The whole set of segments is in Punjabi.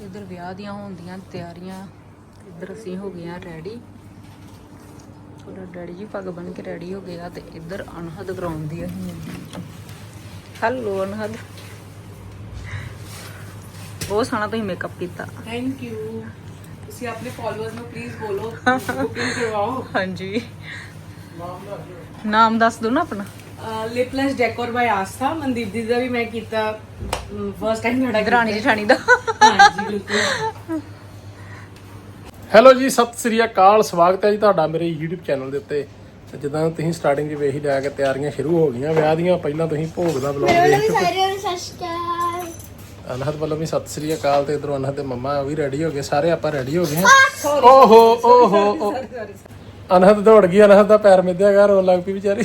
ਇਧਰ ਵਿਆਹ ਦੀਆਂ ਹੁੰਦੀਆਂ ਤਿਆਰੀਆਂ। ਇਧਰ ਅਸੀਂ ਹੋ ਗਏ ਆ ਰੈਡੀ ਥੋੜਾ ਡੈਡੀ ਜੀ ਪੱਗ ਬਣ ਕੇ ਰੈਡੀ ਹੋ ਗਏ ਆ ਤੇ ਇਧਰ ਅਨਹਦ ਕਰਾਉਂਦੀ ਆ ਹੈਲੋ ਅਨਹਦ। ਬਹੁਤ ਸੋਹਣਾ ਤੁਸੀਂ ਮੇਕਅਪ ਕੀਤਾ। ਥੈਂਕ ਯੂ ਤੁਸੀਂ ਆਪਣੇ ਫਾਲੋਅਰਸ ਨੂੰ ਪਲੀਜ਼ ਬੋਲੋ ਬੁਕਿੰਗ ਕਰਵਾਓ। ਹਾਂਜੀ। ਨਾਮ ਦੱਸ ਦਿਓ। ਨਾ ਆਪਣਾ। ਲਿਪਲੈਸ ਡੈਕੋਰ ਬਾਈ ਆਸਥਾ। ਮਨਦੀਪ ਦੀ ਦਾ ਵੀ ਮੈਂ ਕੀਤਾ। ਫਰਸਟ ਟਾਈਮ ਸਾਡਾ ਦਰਾਣੀ ਜਠਾਣੀ ਦਾ। ਹਾਂਜੀ ਬਿਲਕੁਲ। ਹੈਲੋ ਜੀ ਸਤਿ ਸ੍ਰੀ ਅਕਾਲ ਸਵਾਗਤ ਹੈ ਜੀ ਤੁਹਾਡਾ ਮੇਰੇ YouTube ਚੈਨਲ ਦੇ ਉੱਤੇ। ਤੇ ਜਿੱਦਾਂ ਤੁਸੀਂ ਸਟਾਰਟਿੰਗ 'ਚ ਵੇਖ ਹੀ ਲਿਆ ਕਿ ਤਿਆਰੀਆਂ ਸ਼ੁਰੂ ਹੋ ਗਈਆਂ ਵਿਆਹ ਦੀਆਂ ਪਹਿਲਾਂ ਤੁਸੀਂ ਭੋਗ ਦਾ ਵਲੌਗ ਦੇਖ ਚੁੱਕੇ ਸ਼੍ਰੀ ਅਨਹਦ ਵੱਲੋਂ ਵੀ ਸਤਿ ਸ੍ਰੀ ਅਕਾਲ ਤੇ ਇਧਰੋਂ ਅਨਹਦ ਦੇ ਮੰਮਾ ਉਹ ਵੀ ਰੈਡੀ ਹੋ ਗਏ ਸਾਰੇ ਆਪਾਂ ਰੈਡੀ ਹੋ ਗਏ ਹਾਂ। ਓਹੋ ਓਹੋ। ਅਨਹਦ ਦੌੜ ਗਈ ਅਨਹਦ ਦਾ ਪੈਰ ਮਿੱਧਿਆ ਗਿਆ ਰੋਣ ਲੱਗ ਪਈ ਵਿਚਾਰੀ।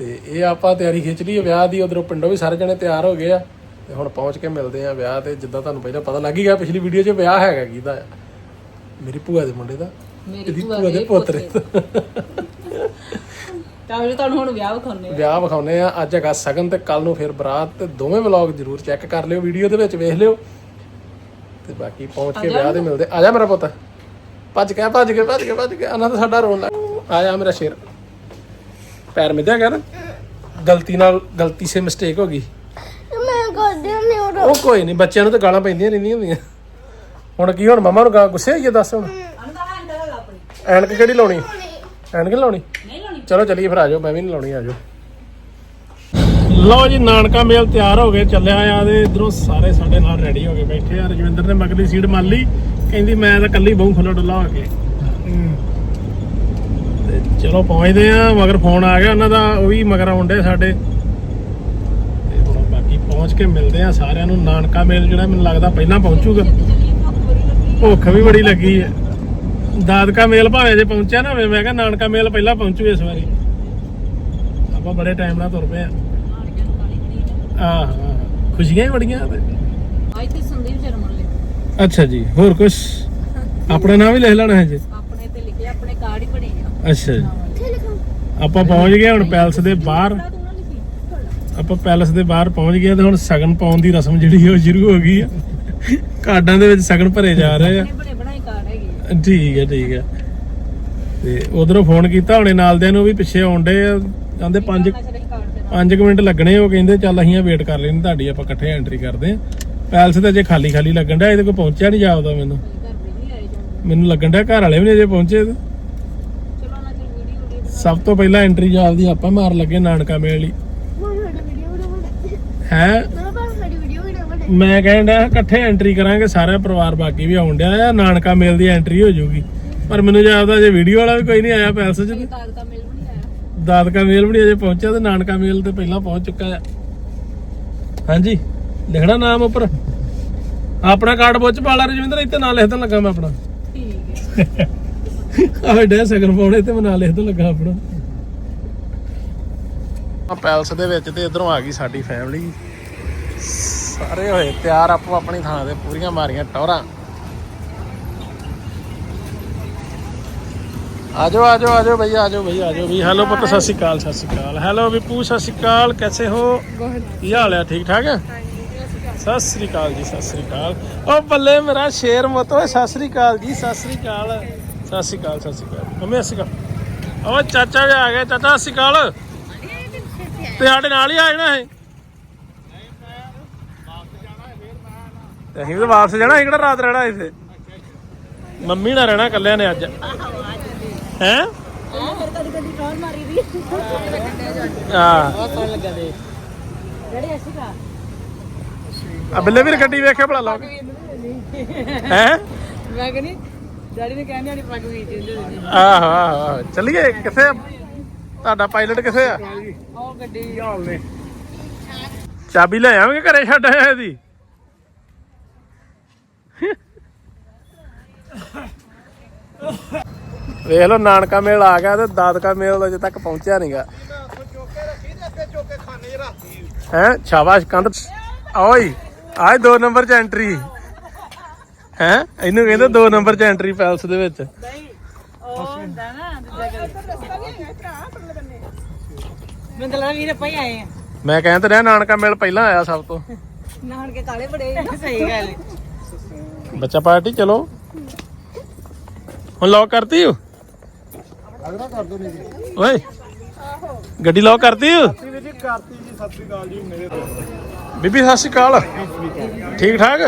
ਤੇ ਇਹ ਆਪਾਂ ਤਿਆਰੀ ਖਿੱਚ ਲਈ ਹੈ ਵਿਆਹ ਦੀ ਉਧਰੋਂ ਪਿੰਡੋਂ ਵੀ ਸਾਰੇ ਜਣੇ ਤਿਆਰ ਹੋ ਗਏ ਆ। ਤੇ ਹੁਣ ਪਹੁੰਚ ਕੇ ਮਿਲਦੇ ਆ ਵਿਆਹ ਤੇ ਜਿੱਦਾਂ ਤੁਹਾਨੂੰ ਪਹਿਲਾਂ ਪਤਾ ਲੱਗ ਹੀ ਗਿਆ ਪਿਛਲੀ ਵੀਡੀਓ 'ਚ ਵਿਆਹ ਹੈਗਾ ਕਿਹਦਾ ਆ? ਮੇਰੀ ਭੂਆ ਦੇ ਮੁੰਡੇ ਦਾ। ਮੇਰੀ ਭੂਆ ਦੇ ਪੋਤਰੇ ਦਾ। ਤਾਂ ਵੀ ਤੁਹਾਨੂੰ ਹੁਣ ਵਿਆਹ ਵਿਖਾਉਣੇ ਵਿਆਹ ਵਿਖਾਉਨੇ ਆ। ਅੱਜ ਹੈਗਾ ਸਗਨ ਤੇ ਕੱਲ ਨੂੰ ਫਿਰ ਬਰਾਤ ਤੇ ਦੋਵੇਂ ਵਲੌਗ ਜਰੂਰ ਚੈੱਕ ਕਰ ਲਿਓ ਵੀਡੀਓ ਦੇ ਵਿੱਚ ਵੇਖ ਲਿਓ। ਤੇ ਬਾਕੀ ਪਹੁੰਚ ਕੇ ਵਿਆਹ ਦੇ ਮਿਲਦੇ। ਆ ਜਾ ਮੇਰਾ ਪੁੱਤ। ਭੱਜ ਕੇ ਭੱਜ ਕੇ ਭੱਜ ਕੇ ਭੱਜ ਕੇ ਆਨੰਦ ਸਾਡਾ ਰੋਣ ਲੱਗ ਆ ਜਾ ਮੇਰਾ ਸ਼ੇਰ। ਪੈਰ ਮਿੱਧਿਆ ਗਿਆ ਨਾ ਗਲਤੀ ਨਾਲ ਗਲਤੀ ਸੇ ਮਿਸਟੇਕ ਹੋ ਗਈ। ਮੈਂ ਕਰਦੇ ਨਹੀਂ ਉਹ ਉਹ ਕੋਈ ਨਹੀਂ ਬੱਚਿਆਂ ਨੂੰ ਤਾਂ ਗਾਲਾਂ ਪੈਂਦੀਆਂ ਰਹਿੰਦੀਆਂ ਹੁੰਦੀਆਂ। ਹੁਣ ਕੀ ਹੁਣ ਮਮਾ ਨੂੰ ਗਾ ਗੁੱਸੇ ਆਈਏ ਦੱਸ ਹੁਣ। ਐਨਕ ਕਿਹੜੀ ਲਾਉਣੀ? ਐਨਕ ਨੀ ਲਾਉਣੀ? ਨਹੀਂ ਲਾਉਣੀ ਚਲੋ ਚਲੀਏ ਫਿਰ ਆ ਜਾਓ ਮੈਂ ਵੀ ਨਹੀਂ ਲਾਉਣੀ ਆ ਜਾਓ। ਲਓ ਜੀ ਨਾਨਕਾ ਮੇਲ ਤਿਆਰ ਹੋ ਗਏ ਚੱਲਿਆ ਆ ਤੇ ਇਧਰੋਂ ਸਾਰੇ ਸਾਡੇ ਨਾਲ ਰੈਡੀ ਹੋ ਕੇ ਬੈਠੇ ਆ। ਰਜਵਿੰਦਰ ਨੇ ਮਗਲੀ ਸੀਟ ਮੰਨ ਲਈ। ਕਹਿੰਦੀ ਮੈਂ ਤਾਂ ਕੱਲੀ ਬਹੁ ਖੁੱਲਾ ਡੁੱਲਾ ਹੋ ਕੇ। ਚਲੋ ਪਹੁੰਚਦੇ ਆ ਮਗਰ ਫੋਨ ਆ ਗਿਆ ਉਹਨਾਂ ਦਾ ਉਹ ਵੀ ਮਗਰ ਆਉਂਦੇ ਸਾਡੇ। ਤੇ ਹੁਣ ਬਾਕੀ ਪਹੁੰਚ ਕੇ ਮਿਲਦੇ ਆ ਸਾਰਿਆਂ ਨੂੰ ਨਾਨਕਾ ਮੇਲ ਜਿਹੜਾ ਮੈਨੂੰ ਲੱਗਦਾ ਪਹਿਲਾਂ ਪਹੁੰਚੂਗਾ। ਭੁੱਖ ਵੀ ਬੜੀ ਲੱਗੀ ਹੈ ਦਾਦਕਾ ਮੇਲ ਭਾਵੇਂ ਜੇ ਪਹੁੰਚਿਆ ਨਾ ਮੈਂ ਕਿਹਾ ਨਾਨਕਾ ਮੇਲ ਪਹਿਲਾਂ ਪਹੁੰਚੂ ਇਸ ਵਾਰੀ। ਆਪਾਂ ਬੜੇ ਟਾਈਮ ਨਾਲ ਤੁਰ ਪਏ ਆ। ਖੁਸ਼ੀਆਂ ਹੀ ਬੜੀਆਂ ਤੇ ਅੱਜ ਤੇ ਸੰਦੀਪ ਜਰਮਨ ਲਿਖ ਅੱਛਾ ਜੀ ਹੋਰ ਕੁਝ ਆਪਣਾ ਨਾਮ ਵੀ ਲਿਖ ਲੈਣਾ ਹੈ ਜੀ। ਆਪਣੇ ਤੇ ਲਿਖਿਆ ਆਪਣੇ ਕਾਰਡ ਹੀ ਬਣੇ ਅੱਛਾ ਜੀ। ਆਪਾਂ ਪਹੁੰਚ ਗਏ ਹੁਣ ਪੈਲਸ ਦੇ ਬਾਹਰ। ਤੂੰ ਨਾ ਲਿਖੀ। ਆਪਾਂ ਪੈਲਸ ਦੇ ਬਾਹਰ ਪਹੁੰਚ ਗਏ ਤੇ ਹੁਣ ਸਗਨ ਪਾਉਣ ਦੀ ਰਸਮ ਜਿਹੜੀ ਉਹ ਸ਼ੁਰੂ ਹੋ ਗਈ ਆ। ਕਾਰਡਾਂ ਦੇ ਵਿੱਚ ਸਗਨ ਭਰੇ ਜਾ ਰਹੇ ਆ। ਬਣੇ ਬਣਾਏ ਹੈਗੇ। ਠੀਕ ਹੈ ਠੀਕ ਹੈ ਤੇ ਉਧਰੋਂ ਫੋਨ ਕੀਤਾ ਹੁਣੇ ਨਾਲ ਦੇ ਨੂੰ ਵੀ ਪਿੱਛੇ ਆਉਂਦੇ ਆ। ਕਹਿੰਦੇ 5 ਅੱਛਾ ਅਸੀਂ ਕਾਰਡ ਤੇ 5 ਮਿੰਟ ਲੱਗਣੇ ਉਹ ਕਹਿੰਦੇ ਚੱਲ ਅਸੀਂ ਵੇਟ ਕਰ ਲੈਣੀ ਤੁਹਾਡੀ ਆਪਾਂ ਇਕੱਠੇ ਐਂਟਰੀ ਕਰਦੇ ਆ। ਪੈਲਸ ਤੇ ਅਜੇ ਖਾਲੀ ਖਾਲੀ ਲੱਗਣ ਡਿਆ ਇਹਦੇ ਕੋਲ ਪਹੁੰਚਿਆ ਨਹੀਂ ਜਾਪਦਾ ਮੈਨੂੰ। ਘਰ ਦੇ ਨਹੀਂ ਆਏ ਜਾਂਦੇ। ਮੈਨੂੰ ਲੱਗਣ ਡਿਆ ਘਰ ਵਾਲੇ ਵੀ ਨਹੀਂ ਅਜੇ ਪਹੁੰਚੇ ਤੇ। ਚਲੋ ਨਾ ਚਲ ਵੀਡੀਓ ਵੀਡੀਓ ਸਭ ਤੋਂ ਪਹਿਲਾਂ ਐਂਟਰੀ ਜਾਪਦੀ ਆਪਾਂ ਮਾਰ ਲੱਗੇ ਨਾਨਕਾ ਮੇਲ ਲਈ ਹੈ? ਮੈਂ ਬਸ ਸਾਡੀ ਵੀਡੀਓ ਬਣਾਉਣੀ ਮੈਂ ਕਹਿਣ ਡਿਆ ਇਕੱਠੇ ਐਂਟਰੀ ਕਰਾਂਗੇ ਸਾਰਾ ਪਰਿਵਾਰ ਬਾਕੀ ਵੀ ਆਉਣ ਡਿਆ ਆ ਨਾਨਕਾ ਮੇਲ ਦੀ ਐਂਟਰੀ ਹੋ ਜਾਊਗੀ। ਪਰ ਮੈਨੂੰ ਜਾਪਦਾ ਜੇ ਵੀਡੀਓ ਵਾਲਾ ਵੀ ਕੋਈ ਨਹੀਂ ਆਇਆ ਪੈਲਸ 'ਚ ਤੇ ਕਾਰਡ ਦਾ ਮਿਲ ਵੀ ਨਹੀਂ ਆਇਆ। ਦਾਦਕਾ ਮੇਲ ਵੀ ਨਹੀਂ ਅਜੇ ਪਹੁੰਚਿਆ ਤੇ ਨਾਨਕਾ ਮੇਲ ਤੇ ਪਹਿਲਾਂ ਪਹੁੰਚ ਚੁੱਕਾ ਹੈ ਹਾਂਜੀ ਲਿਖਣਾ ਨਾਮ ਉੱਪਰ? ਆਪਣਾ ਕਾਰਡ ਬੁੱਚ ਪਾ ਲਾ ਰਜਵਿੰਦਰ ਇੱਥੇ ਨਾਂ ਲਿਖ ਦੇਣ ਲੱਗਾ ਮੈਂ ਆਪਣਾ। ਠੀਕ ਹੈ। ਆਹ ਡੇ ਸਗਨ ਪਾਉਣੇ ਤੇ ਮੈਂ ਨਾਂ ਲਿਖ ਦੇਣ ਲੱਗਾ ਆਪਣਾ। ਆ ਪੈਲਸ ਦੇ ਵਿੱਚ ਤੇ ਇਧਰੋਂ ਆ ਗਈ ਸਾਡੀ ਫੈਮਿਲੀ ਸਾਰੇ ਹੋਏ ਤਿਆਰ ਆਪੋ ਆਪਣੀ ਥਾਂ ਤੇ ਪੂਰੀਆਂ ਮਾਰੀਆਂ ਟੌਰਾਂ। ਆਜੋ ਆਜੋ ਆਜੋ ਭਈਆ ਆਜੋ ਭਈਆ ਆਜੋ ਵੀ ਹੈਲੋ ਪੁੱਤ ਸਤਿ ਸ਼੍ਰੀ ਅਕਾਲ ਸਤਿ ਸ਼੍ਰੀ ਅਕਾਲ। ਹੈਲੋ ਵਿਪੂ ਸਤਿ ਸ਼੍ਰੀ ਅਕਾਲ ਕੈਸੇ ਹੋ? ਕੀ ਹਾਲ ਹੈ ਠੀਕ ਠਾਕ ਹੈ ਸਤਿ ਸ਼੍ਰੀ ਅਕਾਲ ਜੀ ਸਤਿ ਸ਼੍ਰੀ ਅਕਾਲ। ਉਹ ਬੱਲੇ ਮੇਰਾ ਸ਼ੇਰ ਮਤੋ ਸਤਿ ਸ਼੍ਰੀ ਅਕਾਲ ਜੀ ਸਤਿ ਸ਼੍ਰੀ ਅਕਾਲ। ਸਤਿ ਸ਼੍ਰੀ ਅਕਾਲ, ਸਤਿ ਸ਼੍ਰੀ ਅਕਾਲ। ਮੰਮੀ, ਸਤਿ ਸ਼੍ਰੀ ਅਕਾਲ। ਉਹ ਚਾਚਾ ਵੀ ਆ ਗਿਆ, ਚਾਚਾ, ਸਤਿ ਸ਼੍ਰੀ ਅਕਾਲ। ਤੇ ਸਾਡੇ ਨਾਲ ਹੀ ਆ ਜਾਣਾ ਹੈ ਤੇ ਅਸੀਂ ਵੀ ਤਾਂ ਵਾਪਸ ਜਾਣਾ, ਅਸੀਂ ਕਿਹੜਾ ਰਾਤ ਰਹਿਣਾ ਇੱਥੇ? ਮੰਮੀ ਨਾਲ ਰਹਿਣਾ ਇਕੱਲਿਆਂ ਨੇ ਅੱਜ। ਹੈ? ਕਦੀ ਹਾਂ। ਆ ਬੱਲੇ ਵੀਰ ਗੱਡੀ ਵੇਖਿਆ ਭਲਾ ਲੋਕ? ਹੈ? ਮੈਂ ਕਹਿੰਦੀ ਡੈਡੀ ਨੇ ਕਹਿੰਦੇ ਆਣੀ ਪੱਗ ਵੀ ਜਿੰਦੇ ਦੇ ਆਹੋ ਆਹੋ ਆਹੋ। ਚੱਲੀਏ ਕਿੱਥੇ ਆ? ਤੁਹਾਡਾ ਪਾਇਲਟ ਕਿੱਥੇ ਆ? ਉਹ ਗੱਡੀ। ਹਾਲ ਨੇ? ਚਾਬੀ ਲੈ ਆਵਾਂਗੇ ਘਰੇ ਛੱਡ ਆਇਆ ਇਹਦੀ? ਵੇਖ ਲਓ ਨਾਨਕਾ ਮੇਲ ਆ ਗਿਆ ਤੇ ਦਾਦਕਾ ਮੇਲ ਅਜੇ ਤੱਕ ਪਹੁੰਚਿਆ ਨਹੀਂਗਾ। ਹੈ? ਸ਼ਾਬਾਸ਼ ਕੰਧ ਓਏ ਆਏ ਦੋ ਨੰਬਰ ਚ ਐਂਟਰੀ ਹੈ? ਇਹਨੂੰ ਕਹਿੰਦੇ ਦੋ ਨੰਬਰ ਚ ਐਂਟਰੀ ਪੈਲਸ ਦੇ ਵਿੱਚ। ਉਹ ਹੁੰਦਾ ਨਾ ਮੈਂ ਤਾਂ ਲੱਗਾ ਵੀਰੇ ਪਈ ਆਏ ਆ। ਮੈਂ ਕਹਿੰਦਾ ਰਿਹਾ ਨਾਨਕਾ ਮੇਲ ਪਹਿਲਾਂ ਆਇਆ ਸਭ ਤੋਂ। ਨਾਨ ਕੇ ਕਾਲੇ ਬੜੇ ਸਹੀ ਗੱਲ ਬੱਚਾ ਪਾਰਟੀ ਚਲੋ। ਹੁਣ ਲੌਕ ਕਰਤੀ ਹੋ ਅਗਰਾ ਕਰ ਦੋ ਨਹੀਂ। ਜੀ ਓਏ ਗੱਡੀ ਲੌਕ ਕਰਤੀ ਹੋ ਵੀਰ ਜੀ ਕਰਤੀ ਜੀ ਸਤਿ ਸ੍ਰੀ ਅਕਾਲ ਜੀ ਮੇਰੇ ਤੋਂ। ਬੀਬੀ ਸਤਿ ਸ਼੍ਰੀ ਅਕਾਲ। ਠੀਕ ਠਾਕ?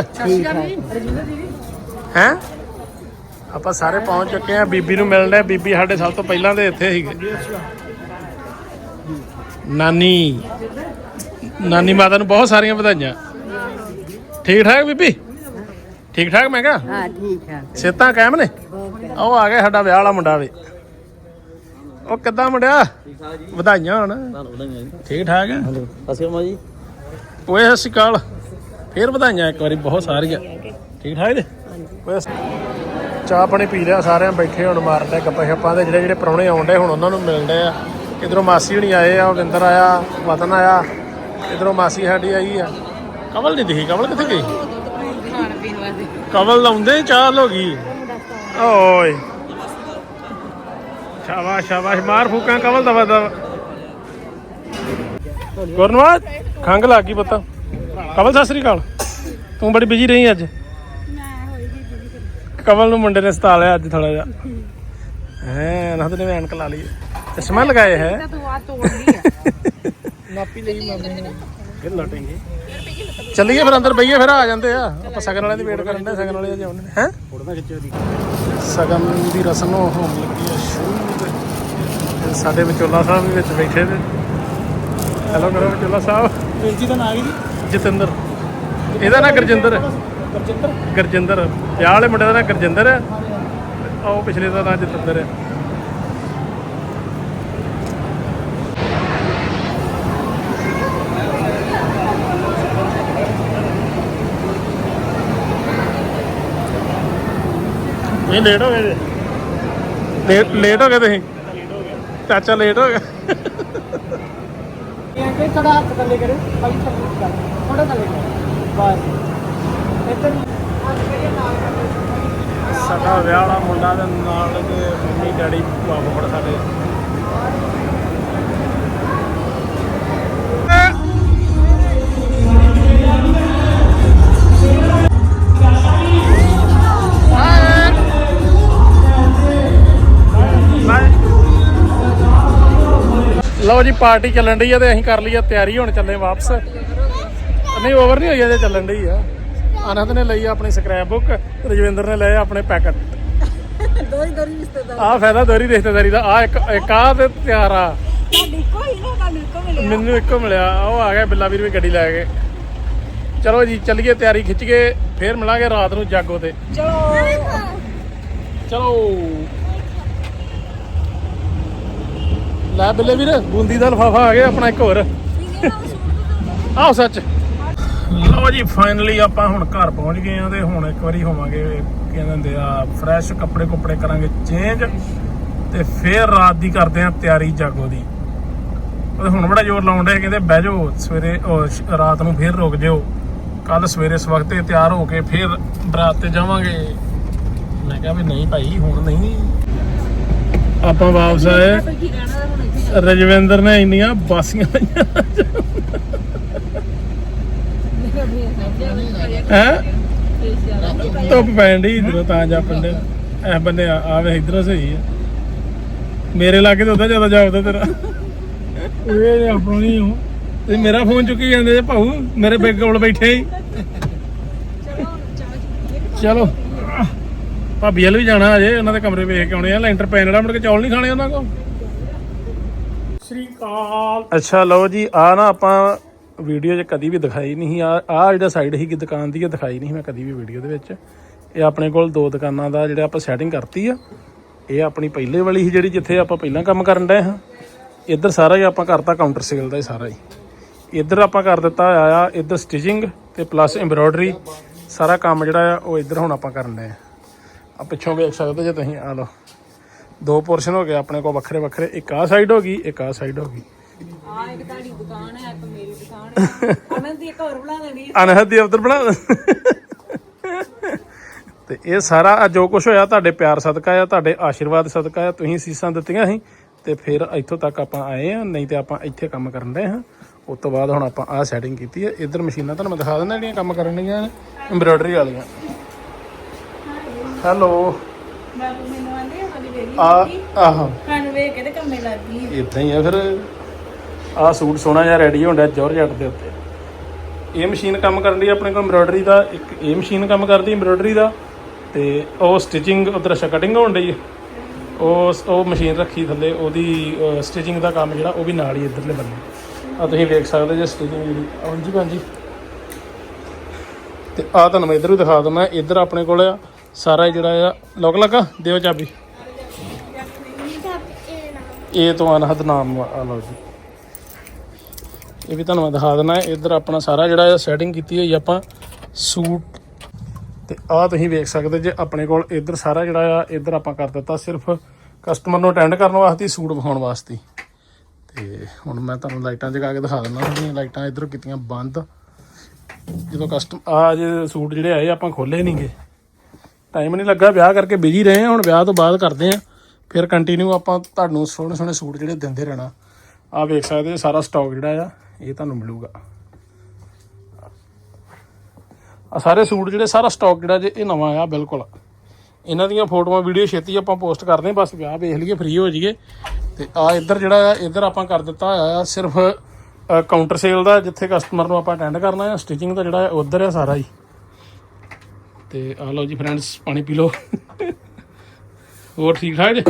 ਹੈ ਆਪਾਂ ਸਾਰੇ ਪਹੁੰਚ ਚੁੱਕੇ ਆ ਬੀਬੀ ਨੂੰ ਮਿਲਣ ਬੀਬੀ ਸਾਡੇ ਸਭ ਤੋਂ ਪਹਿਲਾਂ ਦੇ ਇੱਥੇ ਸੀਗੇ। ਨਾਨੀ ਨਾਨੀ ਮਾਤਾ ਨੂੰ ਬਹੁਤ ਸਾਰੀਆਂ ਵਧਾਈਆਂ। ਠੀਕ ਠਾਕ ਬੀਬੀ? ਠੀਕ ਠਾਕ ਮੈਂ ਕਿਹਾ? ਹਾਂ ਠੀਕ ਹੈ ਸਿਹਤਾਂ ਕਾਇਮ ਨੇ? ਉਹ ਆ ਗਿਆ ਸਾਡਾ ਵਿਆਹ ਵਾਲਾ ਮੁੰਡਾ ਵੀ। ਉਹ ਕਿੱਦਾਂ ਮੁੰਡਿਆ? ਵਧਾਈਆਂ ਹੋਣ। ਠੀਕ ਠਾਕ ਹੈ? ਅਸੀਂ ਮਾ ਜੀ। ਓਏ ਸਤਿ ਸ਼੍ਰੀ ਅਕਾਲ। ਫੇਰ ਵਧਾਈਆਂ ਇੱਕ ਵਾਰੀ ਬਹੁਤ ਸਾਰੀਆਂ। ਠੀਕ ਠਾਕ ਜੀ? ਓਏ ਚਾਹ ਪਾਣੀ ਪੀ ਲਿਆ ਸਾਰਿਆਂ ਬੈਠੇ ਹੁਣ ਮਾਰਦੇ ਗੱਪਾਂ ਛੱਪਾਂ ਦੇ ਜਿਹੜੇ ਜਿਹੜੇ ਪ੍ਰਾਹੁਣੇ ਆਉਂਦੇ ਹੁਣ ਉਹਨਾਂ ਨੂੰ ਮਿਲਦੇ ਆ। ਇਧਰੋਂ ਮਾਸੀ ਹਣੀ ਆਏ ਆ ਵਿੰਦਰ ਆਇਆ ਵਤਨ ਆਇਆ ਇਧਰੋਂ ਮਾਸੀ ਸਾਡੀ ਆਈ ਆ। ਕਮਲ ਨਹੀਂ ਦਿਖੀ ਕਮਲ ਕਿੱਥੇ ਗਈ? ਕਮਲ ਲਾਉਂਦੇ ਚਾਹ ਹੋ ਗਈ। ਓਏ। ਸ਼ਾਬਾਸ਼ ਸ਼ਾਬਾਸ਼ ਮਾਰ ਫੂਕਾਂ ਕਮਲ ਦਾ ਵਦਾ। ਗੁਰਨਵਾਜ ਖੰਗ ਲੱਗ ਗਈ ਪਤਾ। ਕਮਲ ਸਤਿ ਸ੍ਰੀ ਅਕਾਲ। ਤੂੰ ਬੜੀ ਬਿਜ਼ੀ ਰਹੀ ਅੱਜ? ਕਮਲ ਨੂੰ ਮੁੰਡੇ ਨੇ ਸਤਾ ਲਿਆ ਅੱਜ ਥੋੜਾ ਜਿਹਾ। ਹੈ ਨਾ ਤੇ ਐਨਕ ਲਾ ਲਈ ਚਸ਼ਮਾ ਲਗਾਏ ਹੈ। ਤੂੰ ਆ ਤੋੜ ਲਈ ਆ। ਨਾਪੀ ਲਈ ਮਾਮੇ ਨੇ। ਫਿਰ। ਲਟੇਂਗੇ। ਚੱਲੀਏ ਫਿਰ ਅੰਦਰ ਬਈਏ ਫਿਰ ਆ ਜਾਂਦੇ ਆ। ਆਪਾਂ ਸਗਨ ਵਾਲੇ ਦੀ ਵੇਟ ਕਰਨ ਦੇ ਸਗਨ ਵਾਲੇ ਆਉਣੇ ਨੇ ਹੈ? ਫੋਟੋ ਖਿੱਚੋ ਦੀ। ਸਗਨ ਦੀ ਰਸਮ ਹੋਣ ਲੱਗੀ ਆ ਸ਼ੁਰੂ ਸਾਡੇ ਵਿਚੋਲਾ ਸਾਹਿਬ ਵੀ ਵਿੱਚ ਬੈਠੇ ਨੇ। ਹੈਲੋ ਕਰੋ ਵਿਚੋਲਾ ਸਾਹਿਬ। ਵੀਰ ਜੀ ਦਾ ਨਾਂ ਕੀ ਜਤਿੰਦਰ। ਇਹਦਾ ਨਾਂ ਗੁਰਜਿੰਦਰ। ਗੁਰਜਿੰਦਰ? ਗੁਰਜਿੰਦਰ। ਵਿਆਹ ਵਾਲੇ ਮੁੰਡੇ ਦਾ ਨਾਂ ਗੁਰਜਿੰਦਰ ਹੈ। ਆਹ ਪਿਛਲੇ ਦਾ ਨਾਂ ਜਤਿੰਦਰ ਹੈ। ਇਹ ਲੇਟ ਹੋ ਗਏ ਲੇਟ ਲੇਟ ਹੋ ਗਏ ਤੁਸੀਂ? ਚਾਚਾ ਲੇਟ ਹੋ ਗਿਆ। ਇਹ ਕਿ ਥੋੜਾ ਹੱਥ ਥੱਲੇ ਕਰੋ ਭਾਈ ਥੱਲੇ ਕਰ। ਥੋੜਾ ਥੱਲੇ ਕਰੋ। ਬਸ। ਸਾਡਾ ਵਿਆਹ ਵਾਲਾ ਮੁੰਡਾ ਦੇ ਨਾਲ ਦੇ ਮੰਮੀ ਡੈਡੀ ਬਾਬਾ ਫੜ ਸਾਡੇ। ਲਓ ਜੀ, ਪਾਰਟੀ ਚੱਲਣ ਡਈ ਆ ਤੇ ਅਸੀਂ ਕਰ ਲਈ ਆ ਤਿਆਰੀ, ਹੁਣ ਚੱਲੇ ਵਾਪਸ। ਨਹੀਂ ਓਵਰ ਨਹੀਂ ਹੋਈ ਅਜੇ, ਚੱਲਣ ਡਈ ਆ। ਆਨੰਦ ਨੇ ਲਈ ਆ ਆਪਣੀ ਸਕ੍ਰੈਪ ਬੁੱਕ ਰਜਵਿੰਦਰ ਨੇ ਲਏ ਆਪਣੇ ਪੈਕਟ। ਦੋਰੀ ਦੋਰੀ ਰਿਸ਼ਤੇਦਾਰ। ਆਹ ਫਾਇਦਾ ਦੋਰੀ ਰਿਸ਼ਤੇਦਾਰੀ ਦਾ। ਆ ਇੱਕ ਇੱਕ ਆ ਤੇ ਤਿਆਰ ਆ। ਮੈਨੂੰ ਇੱਕੋ ਮਿਲਿਆ। ਉਹ ਆ ਗਿਆ ਬਿੱਲਾ ਵੀਰ ਵੀ ਗੱਡੀ ਲੈ ਕੇ। ਚਲੋ ਜੀ ਚੱਲੀਏ ਤਿਆਰੀ ਖਿੱਚ ਕੇ ਫੇਰ ਮਿਲਾਂਗੇ ਰਾਤ ਨੂੰ ਜਾਗੋ ਤੇ। ਚਲੋ। ਚਲੋ। ਲੈ ਬਿੱਲੇ ਵੀਰ ਬੂੰਦੀ ਦਾ ਲਫਾਫਾ ਆ ਗਿਆ ਆਪਣਾ ਇੱਕ ਹੋਰ। ਆਓ ਸੱਚ। ਲਓ ਜੀ ਫਾਈਨਲੀ ਆਪਾਂ ਹੁਣ ਘਰ ਪਹੁੰਚ ਗਏ ਆ ਤੇ ਹੁਣ ਇੱਕ ਵਾਰੀ ਹੋਵਾਂਗੇ ਕਹਿੰਦੇ ਹੁੰਦੇ ਆ ਫਰੈਸ਼ ਕੱਪੜੇ ਕੁਪੜੇ ਕਰਾਂਗੇ ਚੇਂਜ ਤੇ ਫੇਰ ਰਾਤ ਦੀ ਕਰਦੇ ਆ ਤਿਆਰੀ ਜਾਗੋ ਦੀ। ਉਹ ਹੁਣ ਬੜਾ ਜ਼ੋਰ ਲਾਉਣ ਦੇ ਕਹਿੰਦੇ ਬਹਿ ਜਾਓ ਸਵੇਰੇ ਰਾਤ ਨੂੰ ਫੇਰ ਰੁਕ ਜਿਓ ਕੱਲ ਸਵੇਰੇ ਸਵਖਤੇ ਤਿਆਰ ਹੋ ਕੇ ਫੇਰ ਬਰਾਤ ਤੇ ਜਾਵਾਂਗੇ। ਮੈਂ ਕਿਹਾ ਵੀ ਨਹੀਂ ਭਾਈ ਹੁਣ ਨਹੀਂ। ਆਪਾਂ ਵਾਪਸ ਆਏ। ਰਜਵਿੰਦਰ ਨੇ ਇੰਨੀਆਂ ਬਾਸੀਆਂ ਲਈਆਂ। ਹੈ? ਧੁੱਪ ਪੈਣ ਦੀ ਇਧਰੋਂ ਤਾਂ ਜਾ ਪੰਡੇ ਇਹ ਬੰਦੇ ਆ ਆਵੇ ਇਧਰੋਂ ਸਹੀ ਆ। ਮੇਰੇ ਲਾਗੇ ਤਾਂ ਉਦਾਂ ਜ਼ਿਆਦਾ ਜਾਉਦਾ ਤੇਰਾ। ਇਹ ਆਪਣਾ ਨਹੀਂ ਹੋ ਤੇ ਮੇਰਾ ਫੋਨ ਚੁੱਕੀ ਜਾਂਦੇ ਜੇ ਭਾਊ ਮੇਰੇ ਬੈਗ ਕੋਲ ਬੈਠੇ ਹੀ। ਚਲੋ। ਭਾਬੀ ਵੱਲ ਵੀ ਜਾਣਾ ਅਜੇ ਉਹਨਾਂ ਦੇ ਕਮਰੇ ਵੇਖ ਕੇ ਆਉਣੇ ਆ। ਲੈਂਟਰ ਪੈਣ ਵਾਲਾ ਮੁੜ ਕੇ ਚੌਲ ਨਹੀਂ ਖਾਣੇ ਉਹਨਾਂ ਕੋਲ। ਸ੍ਰੀ ਅਕਾਲ। ਅੱਛਾ ਲਓ ਜੀ ਆ ਨਾ ਆਪਾਂ ਵੀਡੀਓ 'ਚ ਕਦੀ ਵੀ ਦਿਖਾਈ ਨਹੀਂ, ਆ ਆ ਜਿਹੜਾ ਸਾਈਡ ਸੀਗੀ ਦੁਕਾਨ ਦੀ, ਇਹ ਦਿਖਾਈ ਨਹੀਂ ਮੈਂ ਕਦੀ ਵੀ ਵੀਡੀਓ ਦੇ ਵਿੱਚ। ਇਹ ਆਪਣੇ ਕੋਲ ਦੋ ਦੁਕਾਨਾਂ ਦਾ ਜਿਹੜਾ ਆਪਾਂ ਸੈਟਿੰਗ ਕਰਤੀ ਆ। ਇਹ ਆਪਣੀ ਪਹਿਲੇ ਵਾਲੀ ਸੀ ਜਿਹੜੀ ਜਿੱਥੇ ਆਪਾਂ ਪਹਿਲਾਂ ਕੰਮ ਕਰਨ ਡਏ ਹਾਂ। ਇੱਧਰ ਸਾਰਾ ਹੀ ਆਪਾਂ ਕਰਤਾ ਕਾਊਂਟਰ ਸੇਲ ਦਾ ਹੀ ਸਾਰਾ ਹੀ। ਇੱਧਰ ਆਪਾਂ ਕਰ ਦਿੱਤਾ ਆ ਇੱਧਰ ਸਟਿਚਿੰਗ ਤੇ ਪਲੱਸ ਐਮਬ੍ਰੋਇਡਰੀ ਸਾਰਾ ਕੰਮ ਜਿਹੜਾ ਆ, ਉਹ ਇੱਧਰ ਹੁਣ ਆਪਾਂ ਕਰਨ ਡਏ ਆ ਆ ਪਿੱਛੋਂ ਵੇਖ ਸਕਦੇ ਜੇ ਤੁਸੀਂ ਆ ਲਓ। ਦੋ ਪੋਰਸ਼ਨ ਹੋ ਗਏ ਆਪਣੇ ਕੋਲ ਵੱਖਰੇ ਵੱਖਰੇ ਇੱਕ ਆ ਸਾਈਡ ਹੋ ਗਈ, ਇੱਕ ਆ ਸਾਈਡ ਹੋ ਗਈ। ਆ ਇੱਕ ਤੁਹਾਡੀ ਦੁਕਾਨ ਹੈ ਇੱਕ ਮੇਰੀ ਦੁਕਾਨ ਹੈ। ਉਹਨਾਂ ਦੀ ਇੱਕ ਹੋਰ ਬਣਾ ਲੈਣੀ ਅਨਹਦ ਦੀ ਅਵਤਰ ਬਣਾ ਤੇ ਇਹ ਸਾਰਾ ਆ ਜੋ ਕੁਝ ਹੋਇਆ ਤੁਹਾਡੇ ਪਿਆਰ ਸਦਕਾ ਆ ਤੁਹਾਡੇ ਆਸ਼ੀਰਵਾਦ ਸਦਕਾ ਆ ਤੁਸੀਂ ਸੀਸਾਂ ਦਿੱਤੀਆਂ ਸੀ। ਤੇ ਫਿਰ ਇੱਥੋਂ ਤੱਕ ਆਪਾਂ ਆਏ ਆ ਨਹੀਂ ਤੇ ਆਪਾਂ ਇੱਥੇ ਕੰਮ ਕਰਨ ਦੇ ਹਾਂ। ਉਸ ਤੋਂ ਬਾਅਦ ਹੁਣ ਆਪਾਂ ਆਹ ਸੈਟਿੰਗ ਕੀਤੀ ਹੈ ਇੱਧਰ ਮਸ਼ੀਨਾਂ ਤੁਹਾਨੂੰ ਮੈਂ ਦਿਖਾ ਦਿੰਦਾ ਜਿਹੜੀਆਂ ਕੰਮ ਕਰਨ ਦੀਆਂ ਐਮਬ੍ਰੋਇਡਰੀ ਵਾਲੀਆਂ। ਹੈਲੋ ਮੈਂ ਮੈਨੂੰ ਆਂਦੇ ਵੇਗੀ ਆ ਆਹ। ਸਾਨੂੰ ਵੇਖ ਕੇ ਤੇ ਕੰਮੇ ਲੱਗ ਗਈ ਇਦਾਂ ਹੀ ਆ ਫਿਰ। ਆ ਸੂਟ ਸੋਹਣਾ ਜਿਹਾ ਰੈਡੀ ਹੋਣ ਡਿਆ ਜੋਰਜੱਟ ਦੇ ਉੱਤੇ। ਇਹ ਮਸ਼ੀਨ ਕੰਮ ਕਰਨ ਦੀ ਆਪਣੇ ਕੋਲ ਐਮਬ੍ਰੋਇਡਰੀ ਦਾ ਇੱਕ ਇਹ ਮਸ਼ੀਨ ਕੰਮ ਕਰਦੀ ਐਮਬ੍ਰੋਇਡਰੀ ਦਾ ਤੇ ਉਹ ਸਟਿਚਿੰਗ ਉਧਰ ਕਟਿੰਗ ਹੋਣ ਹੈ। ਉਹ ਉਹ ਮਸ਼ੀਨ ਰੱਖੀ ਥੱਲੇ ਉਹਦੀ ਸਟਿਚਿੰਗ ਦਾ ਕੰਮ ਜਿਹੜਾ ਉਹ ਵੀ ਨਾਲ ਹੀ ਇਧਰਲੇ ਬੰਨੇ। ਆ ਤੁਸੀਂ ਵੇਖ ਸਕਦੇ ਜੇ ਸਟਿਚਿੰਗ ਜਿਹੜੀ ਹਾਂਜੀ ਭਾਂਜੀ ਤੇ ਆ ਤੁਹਾਨੂੰ ਮੈਂ ਇਧਰ ਵੀ ਦਿਖਾ ਦਿੰਦਾ ਇਧਰ ਆਪਣੇ ਕੋਲ ਆ ਸਾਰਾ ਜਿਹੜਾ ਆ ਲੋਕ ਲੱਗਾ ਦਿਓ ਚਾਬੀ। ਇਹ ਤੋਂ ਅਨਹਦ ਨਾਮ ਆ ਲਓ ਜੀ। ਇਹ ਵੀ ਤੁਹਾਨੂੰ ਮੈਂ ਦਿਖਾ ਦਿੰਦਾ, ਇੱਧਰ ਆਪਣਾ ਸਾਰਾ ਜਿਹੜਾ ਆ ਸੈਟਿੰਗ ਕੀਤੀ ਹੋਈ ਆਪਾਂ, ਸੂਟ। ਤੇ ਆਹ ਤੁਸੀਂ ਵੇਖ ਸਕਦੇ ਜੇ ਆਪਣੇ ਕੋਲ ਇੱਧਰ ਸਾਰਾ ਜਿਹੜਾ ਆ, ਇੱਧਰ ਆਪਾਂ ਕਰ ਦਿੱਤਾ ਸਿਰਫ ਕਸਟਮਰ ਨੂੰ ਅਟੈਂਡ ਕਰਨ ਵਾਸਤੇ ਸੂਟ ਵਿਖਾਉਣ ਵਾਸਤੇ। ਹੀ। ਤੇ ਹੁਣ ਮੈਂ ਤੁਹਾਨੂੰ ਲਾਈਟਾਂ ਜਗਾ ਕੇ ਦਿਖਾ ਦਿੰਦਾ ਤੁਹਾਡੀਆਂ ਲਾਈਟਾਂ ਇੱਧਰ ਕੀਤੀਆਂ ਬੰਦ। ਜਦੋਂ ਕਸਟਮ ਆ ਜੇ ਸੂਟ ਜਿਹੜੇ ਆਏ, ਆਪਾਂ ਖੋਲੇ ਨਹੀਂਗੇ ਟਾਈਮ ਨਹੀਂ ਲੱਗਾ, ਵਿਆਹ ਕਰਕੇ ਬਿਜ਼ੀ ਰਹੇ ਹਾਂ ਹੁਣ ਵਿਆਹ ਤੋਂ ਬਾਅਦ ਕਰਦੇ ਆ। ਫਿਰ ਕੰਟੀਨਿਊ ਆਪਾਂ ਤੁਹਾਨੂੰ ਸੋਹਣੇ ਸੋਹਣੇ ਸੂਟ ਜਿਹੜੇ ਦਿੰਦੇ ਰਹਿਣਾ। ਆ ਵੇਖ ਸਕਦੇ ਸਾਰਾ ਸਟਾਕ ਜਿਹੜਾ ਆ ਇਹ ਤੁਹਾਨੂੰ ਮਿਲੂਗਾ। ਆ ਸਾਰੇ ਸੂਟ ਜਿਹੜੇ, ਸਾਰਾ ਸਟਾਕ ਜਿਹੜਾ ਜੇ ਇਹ ਨਵਾਂ ਆ, ਬਿਲਕੁਲ। ਇਹਨਾਂ ਦੀਆਂ ਫੋਟੋਆਂ ਵੀਡੀਓ ਛੇਤੀ ਆਪਾਂ ਪੋਸਟ ਕਰਦੇ ਹਾਂ, ਬਸ ਵਿਆਹ ਵੇਖ ਲਈਏ ਫ੍ਰੀ ਹੋ ਜਾਈਏ। ਤੇ ਆ ਇੱਧਰ ਜਿਹੜਾ ਆ, ਇੱਧਰ ਆਪਾਂ ਕਰ ਦਿੱਤਾ ਹੋਇਆ ਆ, ਸਿਰਫ ਕਾਊਂਟਰ ਸੇਲ ਦਾ, ਜਿੱਥੇ ਕਸਟਮਰ ਨੂੰ ਆਪਾਂ ਅਟੈਂਡ ਕਰਨਾ ਆ ਸਟਿਚਿੰਗ ਦਾ ਜਿਹੜਾ ਆ, ਉਧਰ ਆ ਸਾਰਾ ਹੀ। ਤੇ ਆ ਲਓ ਜੀ ਫਰੈਂਡਸ ਪਾਣੀ ਪੀ ਲਓ। ਹੋਰ ਠੀਕ ਠਾਕ ਜੀ?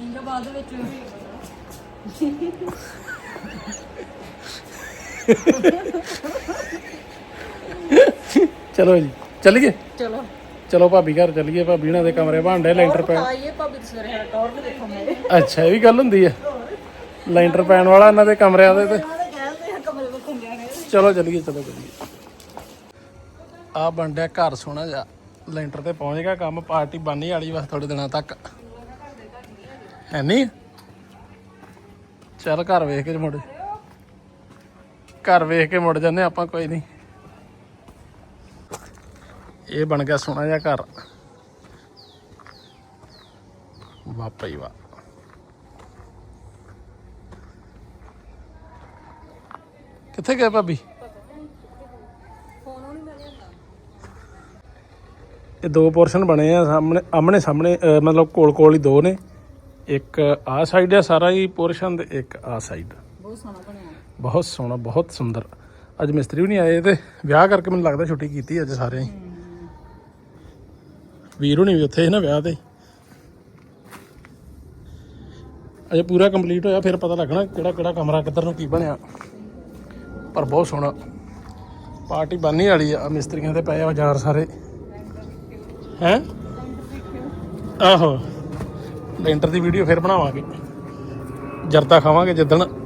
ਇੰਦਾ ਬਾਅਦ ਵਿੱਚ ਚਲੋ ਜੀ ਚੱਲੀਏ? ਚਲੋ। ਚਲੋ ਭਾਬੀ ਘਰ ਚੱਲੀਏ ਭਾਬੀ ਉਹਨਾਂ ਦੇ ਕਮਰੇ ਭਾਂਡੇ ਲੈਂਟਰ ਪੈ ਆਈਏ ਭਾਬੀ ਤੇ ਸਵੇਰੇ ਟੌਰ ਤੇ ਦੇਖੋ ਮੇਰੇ। ਅੱਛਾ ਇਹ ਵੀ ਗੱਲ ਹੁੰਦੀ ਹੈ ਲੈਂਟਰ ਪੈਣ ਵਾਲਾ ਇਹਨਾਂ ਦੇ ਕਮਰਿਆਂ ਦੇ ਤੇ। ਚਲੋ ਚੱਲੀਏ ਚਲੋ ਚੱਲੀਏ। ਆ ਬੰਡਿਆ ਘਰ ਸੋਹਣਾ ਜਾ ਲੈਂਟਰ ਤੇ ਪਹੁੰਚ ਗਿਆ ਕੰਮ ਪਾਰਟੀ ਬਾਨੀ ਵਾਲੀ ਬਸ ਥੋੜੇ ਦਿਨਾਂ ਤੱਕ। ਹੈ ਨਹੀਂ ਚੱਲ ਘਰ ਵੇਖ ਕੇ ਮੁੜ। ਘਰ ਵੇਖ ਕੇ ਮੁੜ ਜਾਂਦੇ ਆਪਾਂ ਕੋਈ ਨਹੀਂ। ਇਹ ਬਣ ਗਿਆ ਸੋਹਣਾ ਜਿਹਾ ਘਰ। ਵਾਹ ਭਾਈ ਵਾਹ। ਕਿੱਥੇ ਗਏ ਭਾਬੀ? ਇਹ ਦੋ ਪੋਰਸ਼ਨ ਬਣੇ ਆ, ਸਾਹਮਣੇ ਆਮਣੇ ਸਾਹਮਣੇ ਮਤਲਬ ਕੋਲ ਕੋਲ ਹੀ ਦੋ ਨੇ। ਇੱਕ ਆ ਸਾਈਡ ਆ, ਸਾਰਾ ਹੀ ਪੋਰਸ਼ਨ ਤੇ ਇੱਕ ਆ ਸਾਈਡ ਬਹੁਤ ਸੋਹਣਾ ਬਹੁਤ ਸੋਹਣਾ, ਬਹੁਤ ਸੁੰਦਰ। ਅੱਜ ਮਿਸਤਰੀ ਵੀ ਨਹੀਂ ਆਏ ਤੇ ਵਿਆਹ ਕਰਕੇ ਮੈਨੂੰ ਲੱਗਦਾ ਛੁੱਟੀ ਕੀਤੀ ਅੱਜ ਸਾਰਿਆਂ ਹੀ ਵੀਰ ਹੁਣੀ ਵੀ ਉੱਥੇ ਸੀ ਨਾ ਵਿਆਹ ਤੇ। ਅਜੇ ਪੂਰਾ ਕੰਪਲੀਟ ਹੋਇਆ, ਫਿਰ ਪਤਾ ਲੱਗਣਾ ਕਿਹੜਾ ਕਿਹੜਾ ਕਮਰਾ ਕਿੱਧਰ ਨੂੰ ਕੀ ਬਣਿਆ। ਪਰ ਬਹੁਤ ਸੋਹਣਾ। ਪਾਰਟੀ ਬੰਨੀ ਵਾਲੀ ਆ, ਮਿਸਤਰੀਆਂ 'ਤੇ ਪਏ ਆ ਬਾਜ਼ਾਰ ਸਾਰੇ। ਹੈ? ਆਹੋ। ਲੈਂਟਰ ਦੀ ਵੀਡੀਓ ਫਿਰ ਬਣਾਵਾਂਗੇ। ਜਰਦਾ ਖਾਵਾਂਗੇ ਜਿੱਦਣ।